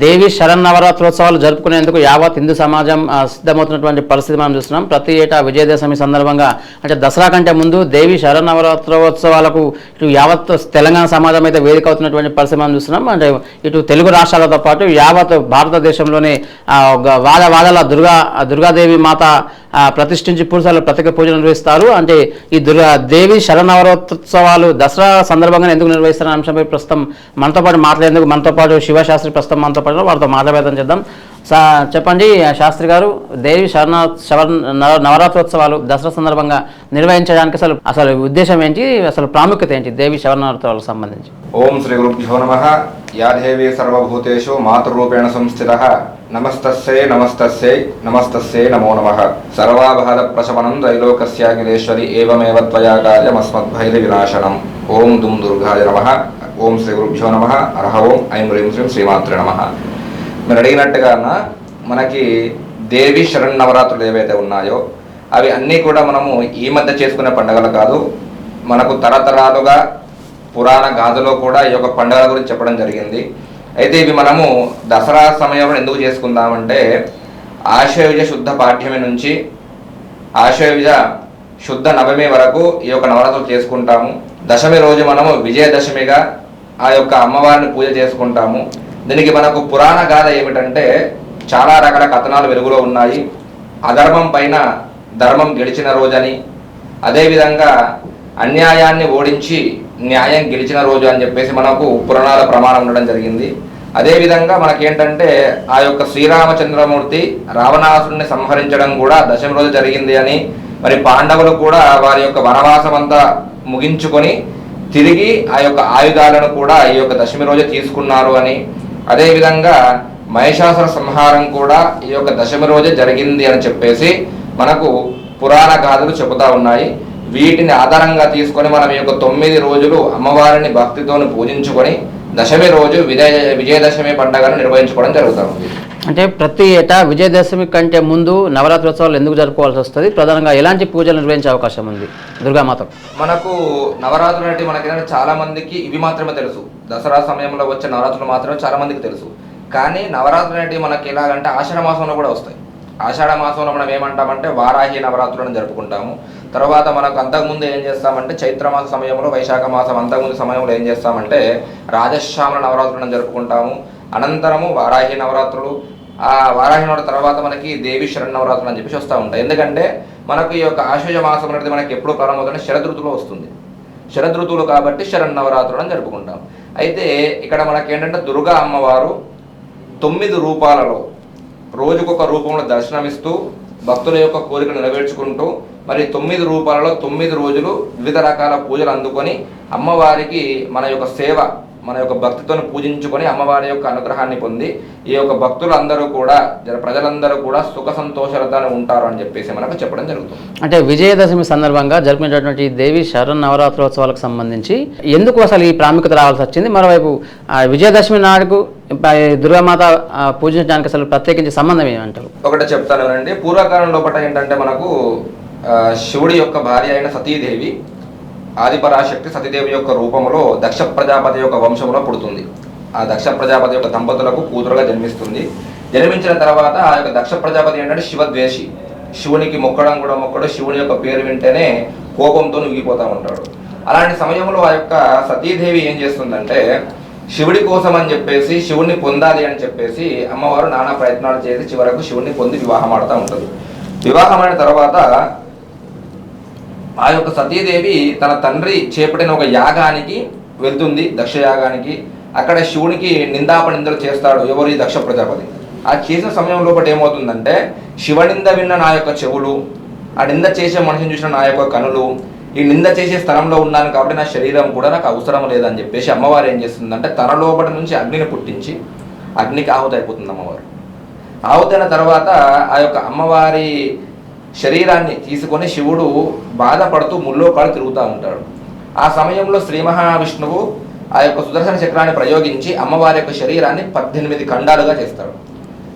దేవి శరన్నవరాత్రోత్సవాలు జరుపుకునేందుకు యావత్ హిందూ సమాజం సిద్ధమవుతున్నటువంటి పరిస్థితి మనం చూస్తున్నాం. ప్రతి ఏటా విజయదశమి సందర్భంగా అంటే దసరా కంటే ముందు దేవి శరన్నవరాత్రోత్సవాలకు ఇటు యావత్ తెలంగాణ సమాజం అయితే వేదిక అవుతున్నటువంటి పరిస్థితి మనం చూస్తున్నాం. అంటే ఇటు తెలుగు రాష్ట్రాలతో పాటు యావత్ భారతదేశంలోనే ఒక వాద వాదల దుర్గా దుర్గాదేవి మాత ప్రతిష్ఠించి పూజలు ప్రత్యేక పూజలు నిర్వహిస్తారు. అంటే ఈ దుర్గా దేవి శరన్నవరోత్సవాలు దసరా సందర్భంగా ఎందుకు నిర్వహిస్తున్న అంశంపై ప్రస్తుతం మనతో పాటు మాట్లాడేందుకు మనతో పాటు శివశాస్త్రి ప్రస్తుతం మనతో పాటు వారితో మాట్లాడేదం చేద్దాం. సా చెప్పండి శాస్త్రి గారు దేవి శరణ శవ నవరాత్రోత్సవాలు దసరా సందర్భంగా నిర్వహించడానికి అసలు అసలు ఉద్దేశం ఏంటి? అసలు ప్రాముఖ్యత ఏంటి దేవి శవనవరాత్రులకు సంబంధించి? ఓం శ్రీ గురుభ్యో నమ. యా దేవి సర్వభూతేషు మాతృరూపేణ సంస్థిత. నమస్తస్సే నమస్తస్సే నమస్తస్సే నమో నమ. సర్వాభార ప్రశమనం త్రైలోకస్యాఖిలేశ్వరి ఏమేవ త్వయా కార్యమస్మద్భైర వినాశనం ఓం దుం దుర్గాయ నమ. ఓం శ్రీ గురుభ్యో నమ. అర్హ ఓం ఐం హ్రీం శ్రీం శ్రీమాతృ నమ. మీరు అడిగినట్టుగా మనకి దేవి శరణ్ నవరాత్రులు ఏవైతే ఉన్నాయో అవి అన్నీ కూడా మనము ఈ మధ్య చేసుకునే పండుగలు కాదు. మనకు తరతరాలుగా పురాణ గాథలో కూడా ఈ యొక్క పండుగల గురించి చెప్పడం జరిగింది. అయితే ఇవి మనము దసరా సమయంలో ఎందుకు చేసుకుందామంటే ఆశయుజ శుద్ధ పాఠ్యమి నుంచి ఆశయుజ శుద్ధ నవమి వరకు ఈ యొక్క నవరాత్రులు చేసుకుంటాము. దశమి రోజు మనము విజయదశమిగా ఆ యొక్క అమ్మవారిని పూజ చేసుకుంటాము. దీనికి మనకు పురాణ గాథ ఏమిటంటే చాలా రకాల కథనాలు వెలుగులో ఉన్నాయి. అధర్మం పైన ధర్మం గెలిచిన రోజని అదేవిధంగా అన్యాయాన్ని ఓడించి న్యాయం గెలిచిన రోజు అని చెప్పేసి మనకు పురాణాల ప్రమాణం ఉండడం జరిగింది. అదేవిధంగా మనకేంటంటే ఆ యొక్క శ్రీరామచంద్రమూర్తి రావణాసుని సంహరించడం కూడా దశమి రోజు జరిగింది అని మరి పాండవులు కూడా వారి యొక్క వనవాసం అంతా ముగించుకొని తిరిగి ఆ యొక్క ఆయుధాలను కూడా ఈ యొక్క దశమి రోజు తీసుకున్నారు అని. అదేవిధంగా మహిషాసుర సంహారం కూడా ఈ యొక్క దశమి రోజే జరిగింది అని చెప్పేసి మనకు పురాణ గాథలు చెబుతా ఉన్నాయి. వీటిని ఆధారంగా తీసుకొని మనం ఈ యొక్క తొమ్మిది రోజులు అమ్మవారిని భక్తితోని పూజించుకొని దశమి రోజు విజయ విజయదశమి పండుగను నిర్వహించుకోవడం జరుగుతుంది అంటే ప్రతి ఏటా విజయదశమి కంటే ముందు నవరాత్రోత్సవాలు ఎందుకు జరుపుకోవాల్సి వస్తుంది? ప్రధానంగా ఎలాంటి పూజలు నిర్వహించే అవకాశం ఉంది? దుర్గామాత మనకు నవరాత్రులు అంటే మనకి ఏంటంటే చాలా మందికి ఇవి మాత్రమే తెలుసు. దసరా సమయంలో వచ్చే నవరాత్రులు మాత్రమే చాలా మందికి తెలుసు. కానీ నవరాత్రులు అంటే మనకి ఎలాగంటే ఆషాఢ మాసంలో కూడా వస్తాయి. ఆషాఢ మాసంలో మనం ఏమంటామంటే వారాహి నవరాత్రులను జరుపుకుంటాము. తర్వాత మనకు అంతకుముందు ఏం చేస్తామంటే చైత్ర మాస సమయంలో వైశాఖ మాసం అంతకుముందు సమయంలో ఏం చేస్తామంటే రాజశ్యామల నవరాత్రులను జరుపుకుంటాము. అనంతరము వారాహి నవరాత్రులు. ఆ వారాహి నవరాత్రి తర్వాత మనకి దేవి శరణ్ నవరాత్రులు అని చెప్పేసి వస్తూ ఉంటాయి. ఎందుకంటే మనకు ఈ యొక్క ఆశ్వజ మాసం అనేది మనకి ఎప్పుడు ప్రారంభమవుతుందంటే శరదృతులో వస్తుంది. శరదృతువులు కాబట్టి శరణ్ నవరాత్రులు అని జరుపుకుంటాం. అయితే ఇక్కడ మనకి ఏంటంటే దుర్గా అమ్మవారు తొమ్మిది రూపాలలో రోజుకొక రూపంలో దర్శనమిస్తూ భక్తుల యొక్క కోరికలు నెరవేర్చుకుంటూ మరి తొమ్మిది రూపాలలో తొమ్మిది రోజులు వివిధ రకాల పూజలు అందుకొని అమ్మవారికి మన యొక్క సేవ మన యొక్క భక్తితో పూజించుకొని అమ్మవారి యొక్క అనుగ్రహాన్ని పొంది ఈ యొక్క భక్తులు అందరూ కూడా ప్రజలందరూ కూడా సుఖ సంతోషాలతో ఉంటారు అని చెప్పేసి మనకు చెప్పడం జరుగుతుంది. అంటే విజయదశమి సందర్భంగా జరుపుకునేటటువంటి దేవి శరణ్ నవరాత్రోత్సవాలకు సంబంధించి ఎందుకు అసలు ఈ ప్రాముఖ్యత రావాల్సి వచ్చింది? మరోవైపు ఆ విజయదశమి నాడుకు దుర్గామాత పూజించడానికి అసలు ప్రత్యేకించి సంబంధం ఏమంటారు? ఒకటి చెప్తాను అండి పూర్వకాలం లోపల ఏంటంటే మనకు శివుడి యొక్క భార్య అయిన సతీదేవి ఆదిపరాశక్తి సతీదేవి యొక్క రూపంలో దక్ష ప్రజాపతి యొక్క వంశంలో పుడుతుంది. ఆ దక్ష ప్రజాపతి యొక్క దంపతులకు కూతురుగా జన్మిస్తుంది. జన్మించిన తర్వాత ఆ యొక్క దక్ష ప్రజాపతి ఏంటంటే శివద్వేషి. శివునికి మొక్కడం కూడా మొక్కడు శివుని యొక్క పేరు వింటేనే కోపంతో ఊగిపోతూ ఉంటాడు. అలాంటి సమయంలో ఆ యొక్క సతీదేవి ఏం చేస్తుందంటే శివుడి కోసం అని చెప్పేసి శివుణ్ణి పొందాలి అని చెప్పేసి అమ్మవారు నానా ప్రయత్నాలు చేసి చివరకు శివుణ్ణి పొంది వివాహం ఆడుతూ ఉంటుంది. వివాహం తర్వాత ఆ యొక్క సతీదేవి తన తండ్రి చేపట్టిన ఒక యాగానికి వెళ్తుంది దక్ష యాగానికి. అక్కడ శివునికి నిందాపనిందలు చేస్తాడు ఎవరు ఈ దక్ష ప్రజాపతి. ఆ చేసిన సమయం లోపల ఏమవుతుందంటే శివనింద విన్న నా యొక్క చెవులు ఆ నింద చేసే మనిషిని చూసిన నా యొక్క కనులు ఈ నింద చేసే స్థలంలో ఉన్నాను కాబట్టి నా శరీరం కూడా నాకు అవసరం లేదని చెప్పేసి అమ్మవారు ఏం చేస్తుందంటే తన లోపల నుంచి అగ్నిని పుట్టించి అగ్నికి ఆహుతి అయిపోతుంది అమ్మవారు. ఆహుతైన తర్వాత ఆ యొక్క అమ్మవారి శరీరాన్ని తీసుకొని శివుడు బాధపడుతూ ముల్లోకాలు తిరుగుతూ ఉంటాడు. ఆ సమయంలో శ్రీ మహావిష్ణువు ఆ యొక్క సుదర్శన చక్రాన్ని ప్రయోగించి అమ్మవారి యొక్క శరీరాన్ని పద్దెనిమిది ఖండాలుగా చేస్తాడు.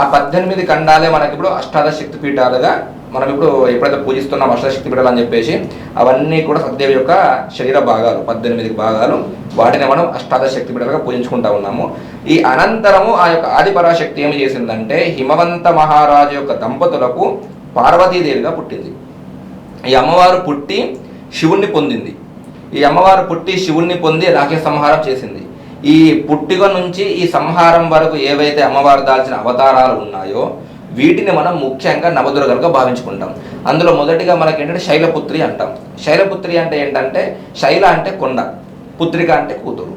ఆ పద్దెనిమిది ఖండాలే మనకి ఇప్పుడు అష్టాదశ శక్తి పీఠాలుగా మనం ఇప్పుడు ఎప్పుడైతే పూజిస్తున్నాం అష్టశక్తి పీఠాలు అని చెప్పేసి అవన్నీ కూడా సత్యదేవి యొక్క శరీర భాగాలు పద్దెనిమిది భాగాలు వాటిని మనం అష్టాదశ శక్తి పీఠాలుగా పూజించుకుంటా ఉన్నాము. ఈ అనంతరము ఆ యొక్క ఆదిపరాశక్తి ఏమి చేసిందంటే హిమవంత మహారాజు యొక్క దంపతులకు పార్వతీదేవిగా పుట్టింది. ఈ అమ్మవారు పుట్టి శివుణ్ణి పొందింది. ఈ అమ్మవారు పుట్టి శివుణ్ణి పొంది రాక్షస సంహారం చేసింది. ఈ పుట్టిక నుంచి ఈ సంహారం వరకు ఏవైతే అమ్మవారు దాల్చిన అవతారాలు ఉన్నాయో వీటిని మనం ముఖ్యంగా నవదుర్గలుగా భావించుకుంటాం. అందులో మొదటిగా మనకి ఏంటంటే శైలపుత్రి అంటాం. శైలపుత్రి అంటే ఏంటంటే శైల అంటే కొండ పుత్రిక అంటే కూతురు.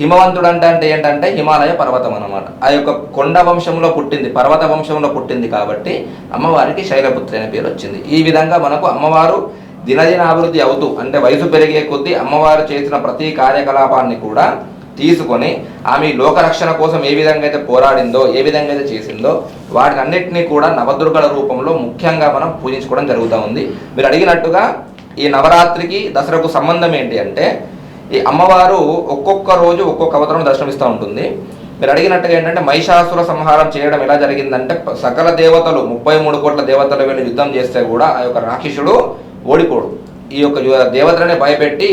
హిమవంతుడు అంటే అంటే ఏంటంటే హిమాలయ పర్వతం అనమాట ఆ యొక్క కొండ వంశంలో పుట్టింది పర్వత వంశంలో పుట్టింది కాబట్టి అమ్మవారికి శైలపుత్రి అనే పేరు వచ్చింది. ఈ విధంగా మనకు అమ్మవారు దినదిన అభివృద్ధి అవుతూ అంటే వయసు పెరిగే కొద్దీ అమ్మవారు చేసిన ప్రతి కార్యకలాపాన్ని కూడా తీసుకొని ఆమె లోకరక్షణ కోసం ఏ విధంగా అయితే పోరాడిందో ఏ విధంగా అయితే చేసిందో వాటినన్నింటినీ కూడా నవదుర్గల రూపంలో ముఖ్యంగా మనం పూజించుకోవడం జరుగుతూ ఉంది. మీరు అడిగినట్టుగా ఈ నవరాత్రికి దసరాకు సంబంధం ఏంటి అంటే ఈ అమ్మవారు ఒక్కొక్క రోజు ఒక్కొక్క అవతారం దర్శనమిస్తూ ఉంటుంది. మీరు అడిగినట్టుగా ఏంటంటే మహిషాసుర సంహారం చేయడం ఎలా జరిగిందంటే సకల దేవతలు ముప్పై మూడు కోట్ల దేవతలు వెళ్ళి యుద్ధం చేస్తే కూడా ఆ యొక్క రాక్షసుడు ఓడిపోడు. ఈ యొక్క దేవతలనే భయపెట్టి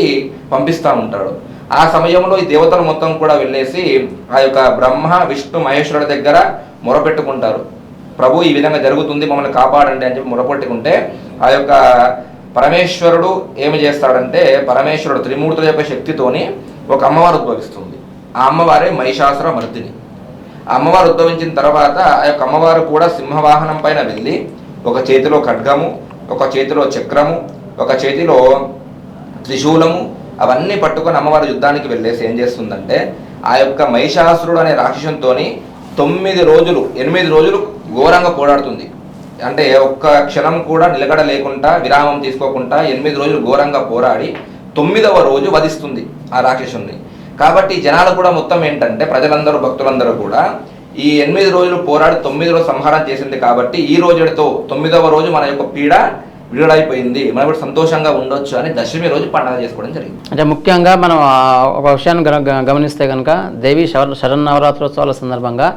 పంపిస్తూ ఉంటాడు. ఆ సమయంలో ఈ దేవతలు మొత్తం కూడా వెళ్ళేసి ఆ యొక్క బ్రహ్మ విష్ణు మహేశ్వరుడి దగ్గర మొరపెట్టుకుంటారు. ప్రభు ఈ విధంగా జరుగుతుంది మమ్మల్ని కాపాడండి అని చెప్పి మొరపెట్టుకుంటే ఆ యొక్క పరమేశ్వరుడు ఏమి చేస్తాడంటే పరమేశ్వరుడు త్రిమూర్తుల యొక్క శక్తితోని ఒక అమ్మవారు ఉద్భవిస్తుంది. ఆ అమ్మవారే మహిషాసుర మర్దిని. ఆ అమ్మవారు ఉద్భవించిన తర్వాత ఆ యొక్క అమ్మవారు కూడా సింహవాహనం పైన వెళ్ళి ఒక చేతిలో ఖడ్గము ఒక చేతిలో చక్రము ఒక చేతిలో త్రిశూలము అవన్నీ పట్టుకొని అమ్మవారు యుద్ధానికి వెళ్ళేసి ఏం చేస్తుందంటే ఆ యొక్క మహిషాసురుడు అనే రాక్షసంతో తొమ్మిది రోజులు ఎనిమిది రోజులు ఘోరంగా పోరాడుతుంది. అంటే ఒక్క క్షణం కూడా నిలకడ లేకుండా విరామం తీసుకోకుండా ఎనిమిది రోజులు ఘోరంగా పోరాడి తొమ్మిదవ రోజు వధిస్తుంది ఆ రాక్షసుని కాబట్టి జనాలు కూడా మొత్తం ఏంటంటే ప్రజలందరూ భక్తులందరూ కూడా ఈ ఎనిమిది రోజులు పోరాడి తొమ్మిది రోజులు సంహారం చేసింది కాబట్టి ఈ రోజుతో తొమ్మిదవ రోజు మన యొక్క పీడ విడుదలైపోయింది. మనం ఇప్పుడు సంతోషంగా ఉండొచ్చు అని దశమి రోజు పండుగ చేసుకోవడం జరిగింది. అంటే ముఖ్యంగా మనం ఒక విషయాన్ని గమనిస్తే కనుక దేవి శర శరన్నవరాత్రోత్సవాల సందర్భంగా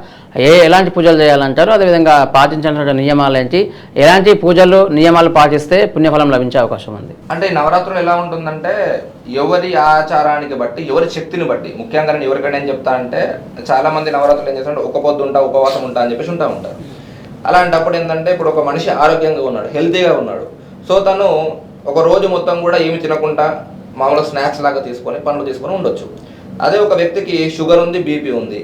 ఏ ఎలాంటి పూజలు చేయాలంటారు? అదేవిధంగా పాటించినటువంటి నియమాలు ఏంటి? ఎలాంటి పూజలు నియమాలు పాటిస్తే పుణ్యఫలం లభించే అవకాశం ఉంది? అంటే ఈ నవరాత్రులు ఎలా ఉంటుందంటే ఎవరి ఆచారానికి బట్టి ఎవరి శక్తిని బట్టి ముఖ్యంగా నేను ఎవరికైనా ఏం చెప్తా అంటే చాలా మంది నవరాత్రులు ఏం చేస్తారంటే ఒక పొద్దు ఉంటా ఉపవాసం ఉంటా అని చెప్పేసి ఉంటా ఉంటారు. అలాంటప్పుడు ఏంటంటే ఇప్పుడు ఒక మనిషి ఆరోగ్యంగా ఉన్నాడు హెల్తీగా ఉన్నాడు. సో తను ఒక రోజు మొత్తం కూడా ఏమి తినకుండా మామూలుగా స్నాక్స్ లాగా తీసుకొని పండ్లు తీసుకొని ఉండొచ్చు. అదే ఒక వ్యక్తికి షుగర్ ఉంది బీపీ ఉంది.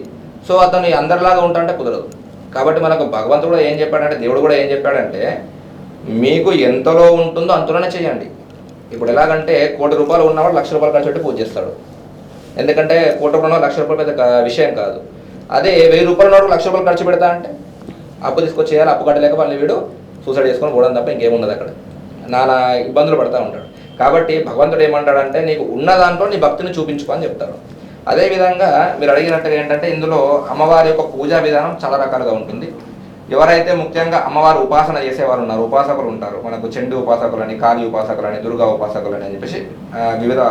సో అతను అందరిలాగా ఉంటాంటే కుదరదు. కాబట్టి మనకు భగవంతుడు కూడా ఏం చెప్పాడంటే దేవుడు కూడా ఏం చెప్పాడంటే మీకు ఎంతలో ఉంటుందో అంతలోనే చేయండి. ఇప్పుడు ఎలాగంటే కోటి రూపాయలు ఉన్నవాడు లక్ష రూపాయలు ఖర్చు పూజ చేస్తాడు. ఎందుకంటే కోటి రూపాయలు లక్ష రూపాయలు పెద్ద విషయం కాదు. అదే వెయ్యి రూపాయలు ఉన్నవాడు లక్ష రూపాయలు ఖర్చు పెడతా అంటే అప్పు తీసుకొచ్చి చేయాలి అప్పు కట్టలేక మళ్ళీ వీడు సూసైడ్ చేసుకొని పోవడం తప్ప ఇంకేముండదు అక్కడ. నానా ఇబ్బందులు పడుతూ ఉంటాడు. కాబట్టి భగవంతుడు ఏమంటాడంటే నీకు ఉన్న దాంట్లో నీ భక్తిని చూపించుకో అని చెప్తాడు. అదేవిధంగా మీరు అడిగినట్టుగా ఏంటంటే ఇందులో అమ్మవారి యొక్క పూజా విధానం చాలా రకాలుగా ఉంటుంది. ఎవరైతే ముఖ్యంగా అమ్మవారు ఉపాసన చేసేవారు ఉన్నారు ఉపాసకులు ఉంటారు. మనకు చెండు ఉపాసకులని కాళీ ఉపాసకులని దుర్గా ఉపాసకులు అని చెప్పేసి వివిధ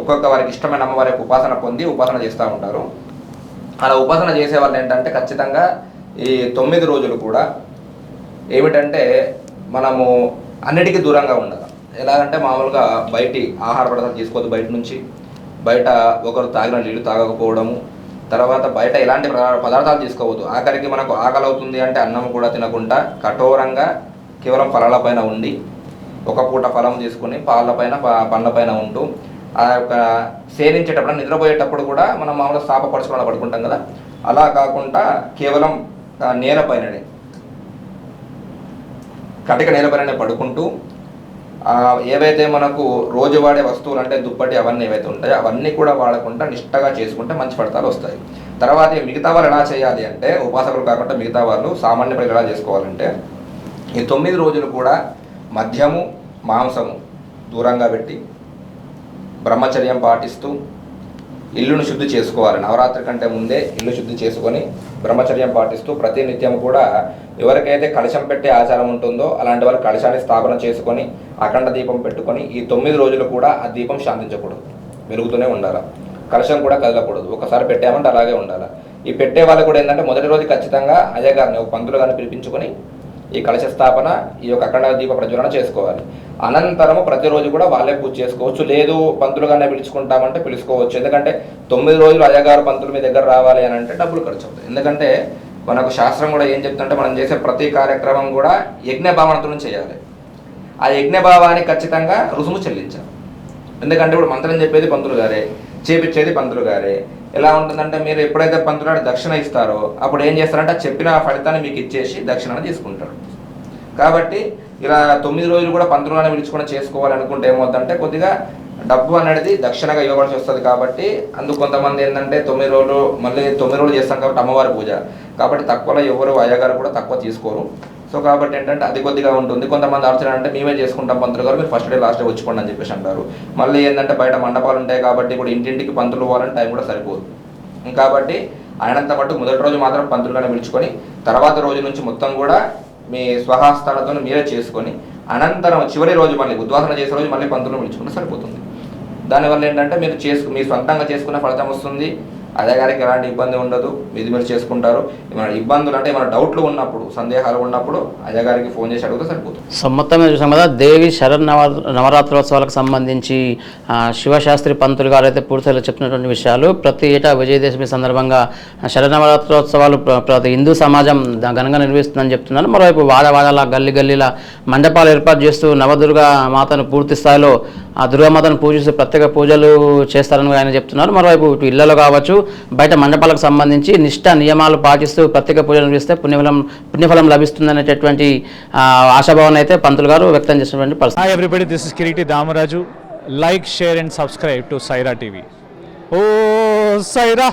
ఒక్కొక్క వారికి ఇష్టమైన అమ్మవారి యొక్క ఉపాసన పొంది ఉపాసన చేస్తూ ఉంటారు. అలా ఉపాసన చేసే వాళ్ళు ఏంటంటే ఖచ్చితంగా ఈ తొమ్మిది రోజులు కూడా ఏమిటంటే మనము అన్నిటికీ దూరంగా ఉండాలి ఎలాగంటే మామూలుగా బయటి ఆహార పదార్థాలు తీసుకోవద్దు బయట నుంచి. బయట ఒకరు తాగిన నీళ్ళు తాగకపోవడము. తర్వాత బయట ఎలాంటి పదార్థాలు తీసుకోవద్దు. ఆఖరికి మనకు ఆకలి అవుతుంది అంటే అన్నం కూడా తినకుండా కఠోరంగా కేవలం ఫలాలపైన ఉండి ఒక పూట ఫలం తీసుకుని పాలపైన ప- పండ్లపైన ఉంటూ ఆ యొక్క సేవించేటప్పుడు నిద్రపోయేటప్పుడు కూడా మనం మామూలుగా సాప పడుకుంటాం కదా. అలా కాకుండా కేవలం నేల నేలపైననే కటిక నేలపైన పడుకుంటూ ఏవైతే మనకు రోజు వాడే వస్తువులు అంటే దుప్పటి అవన్నీ ఏవైతే ఉంటాయో అవన్నీ కూడా వాడకుండా నిష్టగా చేసుకుంటే మంచి ఫలితాలు వస్తాయి. తర్వాత మిగతా వాళ్ళు ఎలా చేయాలి అంటే ఉపాసకులు కాకుండా మిగతా వాళ్ళు సామాన్య ప్రజలు ఎలా చేసుకోవాలంటే ఈ తొమ్మిది రోజులు కూడా మద్యము మాంసము దూరంగా పెట్టి బ్రహ్మచర్యం పాటిస్తూ ఇల్లును శుద్ధి చేసుకోవాలి. నవరాత్రి కంటే ముందే ఇల్లు శుద్ధి చేసుకొని బ్రహ్మచర్యం పాటిస్తూ ప్రతి నిత్యం కూడా ఎవరికైతే కలశం పెట్టే ఆచారం ఉంటుందో అలాంటి వారు కలశాన్ని స్థాపన చేసుకొని అఖండ దీపం పెట్టుకొని ఈ తొమ్మిది రోజులు కూడా ఆ దీపం శాంతించకూడదు. వెలుగుతూనే ఉండాలి. కలశం కూడా కదలకూడదు. ఒకసారి పెట్టామంటే అలాగే ఉండాలి. ఈ పెట్టే వాళ్ళు కూడా ఏంటంటే మొదటి రోజు ఖచ్చితంగా అయ్యగారిని ఒక పంతులు గారిని పిలిపించుకొని ఈ కలశ స్థాపన ఈ యొక్క అఖండ దీప ప్రజ్వలన చేసుకోవాలి. అనంతరము ప్రతిరోజు కూడా వాళ్ళే పూజ చేసుకోవచ్చు. లేదు పంతులుగానే పిలుచుకుంటామంటే పిలుచుకోవచ్చు. ఎందుకంటే తొమ్మిది రోజులు అయ్యగారు పంతులు మీ దగ్గర రావాలి అని అంటే డబ్బులు ఖర్చు అవుతాయి. ఎందుకంటే మనకు శాస్త్రం కూడా ఏం చెప్తుంటే మనం చేసే ప్రతి కార్యక్రమం కూడా యజ్ఞ భావనతో చేయాలి. ఆ యజ్ఞ భావానికి ఖచ్చితంగా రుసుము చెల్లించాలి. ఎందుకంటే ఇప్పుడు మంత్రం చెప్పేది పంతులు గారే చేపించేది పంతులు గారే ఎలా ఉంటుందంటే మీరు ఎప్పుడైతే పంతులు దక్షిణ ఇస్తారో అప్పుడు ఏం చేస్తారంటే ఆ చెప్పిన ఫలితాన్ని మీకు ఇచ్చేసి దక్షిణను తీసుకుంటారు. కాబట్టి ఇలా తొమ్మిది రోజులు కూడా పంతులుగానే గారిని చేసుకోవాలనుకుంటే ఏమవుతుందంటే కొద్దిగా డబ్బు అనేది దక్షిణగా ఇవ్వవలసి వస్తుంది కాబట్టి అందుకు కొంతమంది ఏంటంటే తొమ్మిది రోజులు మళ్ళీ తొమ్మిది రోజులు చేస్తాం కాబట్టి అమ్మవారి పూజ. కాబట్టి తక్కువలో ఎవరు అయ్యగారు కూడా తక్కువ తీసుకోరు. సో కాబట్టి ఏంటంటే అది కొద్దిగా ఉంటుంది. కొంతమంది ఆలోచన అంటే మేమే చేసుకుంటాం పంతులు గారు మీరు ఫస్ట్ డే లాస్ట్ డే వచ్చుకోండి అని చెప్పేసి అంటారు. మళ్ళీ ఏంటంటే బయట మండపాలు ఉంటాయి కాబట్టి ఇప్పుడు ఇంటింటికి పంతులు పోవాలని టైం కూడా సరిపోదు. కాబట్టి ఆయనంత మటుకు మొదటి రోజు మాత్రం పంతులుగానే పిలుచుకొని తర్వాత రోజు నుంచి మొత్తం కూడా మీ స్వహస్తాలతో మీరే చేసుకొని అనంతరం చివరి రోజు మళ్ళీ ఉద్వాసన చేసే రోజు మళ్ళీ పంతులను పిలుచుకుంటే సరిపోతుంది. దానివల్ల ఏంటంటే మీరు చేసుకు మీ సొంతంగా చేసుకున్న ఫలితం వస్తుంది. అదే గారికి ఎలాంటి ఇబ్బంది ఉండదు మీది మీరు చేసుకుంటారు. ఏమైనా ఇబ్బందులు అంటే ఏమైనా డౌట్లు ఉన్నప్పుడు సందేహాలు ఉన్నప్పుడు అదే గారికి ఫోన్ చేసి అడిగితే సరిపోతుంది. సో మొత్తం మీద చూసాం కదా దేవి శరణ్ నవ నవరాత్రోత్సవాలకు సంబంధించి శివశాస్త్రి పంతులు గారు అయితే పూర్తిగా చెప్పినటువంటి విషయాలు. ప్రతి ఏటా విజయదశమి సందర్భంగా శరణవరాత్రోత్సవాలు ప్ర- ప్రతి హిందూ సమాజం ఘనంగా నిర్వహిస్తుందని చెప్తున్నారు. మరోవైపు వాడవాడల గల్లి గల్లీల మండపాలు ఏర్పాటు చేస్తూ నవదుర్గా మాతను పూర్తి స్థాయిలో ఆ దుర్గామాతను పూజిస్తూ ప్రత్యేక పూజలు చేస్తారని ఆయన చెప్తున్నారు. మరోవైపు ఇటు ఇళ్ళలో కావచ్చు బయట మండపాలకు సంబంధించి నిష్ట నియమాలు పాటిస్తూ ప్రత్యేక పూజలు నిర్వహిస్తే పుణ్యఫలం పుణ్యఫలం లభిస్తుందనేటటువంటి ఆ, అయితే పంతులు గారు వ్యక్తం చేసినటువంటి పరిస్థితి. Everybody this is Kireeti Damaraju like share and subscribe to Saira TV oh Sye Raa